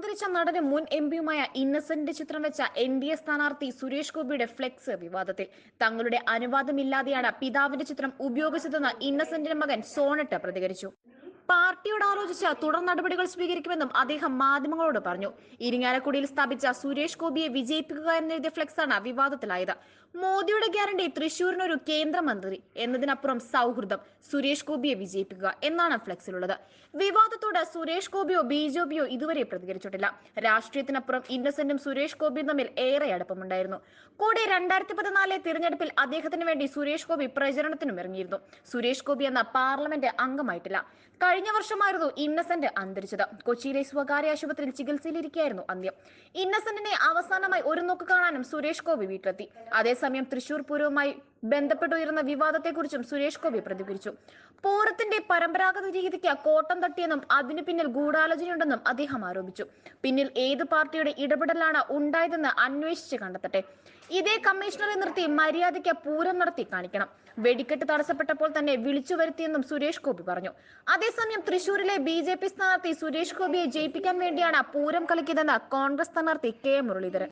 അന്തരിച്ച നടനും മുൻ എം പിയുമായ ഇന്നസെന്റിന്റെ ചിത്രം വെച്ച എൻ ഡി എ സ്ഥാനാർത്ഥി സുരേഷ് ഗോപിയുടെ ഫ്ലെക്സ് വിവാദത്തിൽ. തങ്ങളുടെ അനുവാദമില്ലാതെയാണ് പിതാവിന്റെ ചിത്രം ഉപയോഗിച്ചതെന്ന് ഇന്നസെന്റിന്റെ മകൻ സോണട്ട് പ്രതികരിച്ചു. പാർട്ടിയോട് ആലോചിച്ച് തുടർ നടപടികൾ സ്വീകരിക്കുമെന്നും അദ്ദേഹം മാധ്യമങ്ങളോട് പറഞ്ഞു. ഇരിങ്ങാലക്കുടിയിൽ സ്ഥാപിച്ച സുരേഷ് ഗോപിയെ വിജയിപ്പിക്കുക എന്നെഴുതിയ ഫ്ലെക്സാണ് വിവാദത്തിലായത്. മോദിയുടെ ഗ്യാരണ്ടി തൃശൂരിനൊരു കേന്ദ്രമന്ത്രി എന്നതിനപ്പുറം സൗഹൃദം സുരേഷ് ഗോപിയെ വിജയിപ്പിക്കുക എന്നാണ് ഫ്ലെക്സിലുള്ളത്. വിവാദത്തോട് സുരേഷ് ഗോപിയോ ബി ജെ പിയോ ഇതുവരെ പ്രതികരിച്ചിട്ടില്ല. രാഷ്ട്രീയത്തിനപ്പുറം ഇന്നസെന്റും സുരേഷ് ഗോപിയും തമ്മിൽ ഏറെ അടുപ്പമുണ്ടായിരുന്നു. കൂടെ രണ്ടായിരത്തി പതിനാലിലെ തിരഞ്ഞെടുപ്പിൽ അദ്ദേഹത്തിന് വേണ്ടി സുരേഷ് ഗോപി പ്രചരണത്തിനും ഇറങ്ങിയിരുന്നു. സുരേഷ് ഗോപി എന്ന പാർലമെന്റ് അംഗമായിട്ടില്ല. വർഷമായിരുന്നു ഇന്നസെന്റ് അന്തരിച്ചത്. കൊച്ചിയിലെ സ്വകാര്യ ആശുപത്രിയിൽ ചികിത്സയിലിരിക്കുകയായിരുന്നു അന്ത്യം. ഇന്നസെന്റിനെ അവസാനമായി ഒരു നോക്ക് കാണാനും സുരേഷ് ഗോപി വീട്ടിലെത്തി. അതേസമയം തൃശൂർ പൂരവുമായി ബന്ധപ്പെട്ടുയർന്ന വിവാദത്തെക്കുറിച്ചും സുരേഷ് ഗോപി പ്രതികരിച്ചു. പൂരത്തിന്റെ പരമ്പരാഗത രീതിക്ക് കോട്ടം തട്ടിയെന്നും അതിനു പിന്നിൽ ഗൂഢാലോചനയുണ്ടെന്നും അദ്ദേഹം ആരോപിച്ചു. പിന്നിൽ ഏത് പാർട്ടിയുടെ ഇടപെടലാണ് ഉണ്ടായതെന്ന് അന്വേഷിച്ച് കണ്ടെത്തട്ടെ. ഇതേ കമ്മീഷണറെ നിർത്തി മര്യാദയ്ക്ക് പൂരം നടത്തി കാണിക്കണം. വെടിക്കെട്ട് തടസ്സപ്പെട്ടപ്പോൾ തന്നെ വിളിച്ചു വരുത്തിയെന്നും സുരേഷ് ഗോപി പറഞ്ഞു. അതേസമയം തൃശൂരിലെ ബി ജെ പി സ്ഥാനാർത്ഥി സുരേഷ് ഗോപിയെ ജയിപ്പിക്കാൻ വേണ്ടിയാണ് പൂരം കളിക്കുന്നതെന്ന് കോൺഗ്രസ് സ്ഥാനാർത്ഥി കെ മുരളീധരൻ.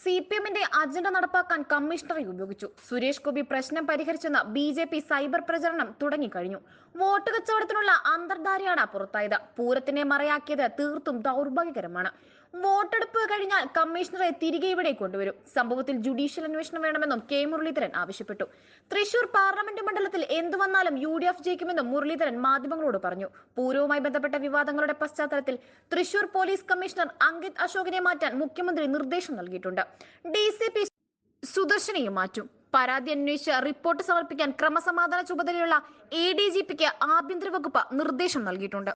സി പി എമ്മിന്റെ അജണ്ട നടപ്പാക്കാൻ കമ്മീഷണറെ ഉപയോഗിച്ചു. സുരേഷ് ഗോപി പ്രശ്നം പരിഹരിച്ചെന്ന് ബി ജെ പി സൈബർ പ്രചരണം തുടങ്ങിക്കഴിഞ്ഞു. വോട്ട് കച്ചവടത്തിനുള്ള അന്തർധാരയാണ് പുറത്തായത്. പൂരത്തിനെ മറയാക്കിയത് തീർത്തും ദൗർഭാഗ്യകരമാണ്. വോട്ടെടുപ്പ് കഴിഞ്ഞാൽ കമ്മീഷണറെ തിരികെ ഇവിടെ കൊണ്ടുവരും. സംഭവത്തിൽ ജുഡീഷ്യൽ അന്വേഷണം വേണമെന്നും കെ മുരളീധരൻ ആവശ്യപ്പെട്ടു. തൃശൂർ പാർലമെന്റ് മണ്ഡലത്തിൽ എന്തു വന്നാലും യു ഡി എഫ് ജയിക്കുമെന്നും മുരളീധരൻ മാധ്യമങ്ങളോട് പറഞ്ഞു. പൂരവുമായി ബന്ധപ്പെട്ട വിവാദങ്ങളുടെ പശ്ചാത്തലത്തിൽ തൃശൂർ പോലീസ് കമ്മീഷണർ അങ്കിത് അശോകിനെ മാറ്റാൻ മുഖ്യമന്ത്രി നിർദ്ദേശം നൽകിയിട്ടുണ്ട്. ഡി സി പി സുദർശനെയും മാറ്റും. പരാതി അന്വേഷിച്ച് റിപ്പോർട്ട് സമർപ്പിക്കാൻ ക്രമസമാധാന ചുമതലയുള്ള എ ഡി ജി പിക്ക് ആഭ്യന്തര വകുപ്പ് നിർദ്ദേശം നൽകിയിട്ടുണ്ട്.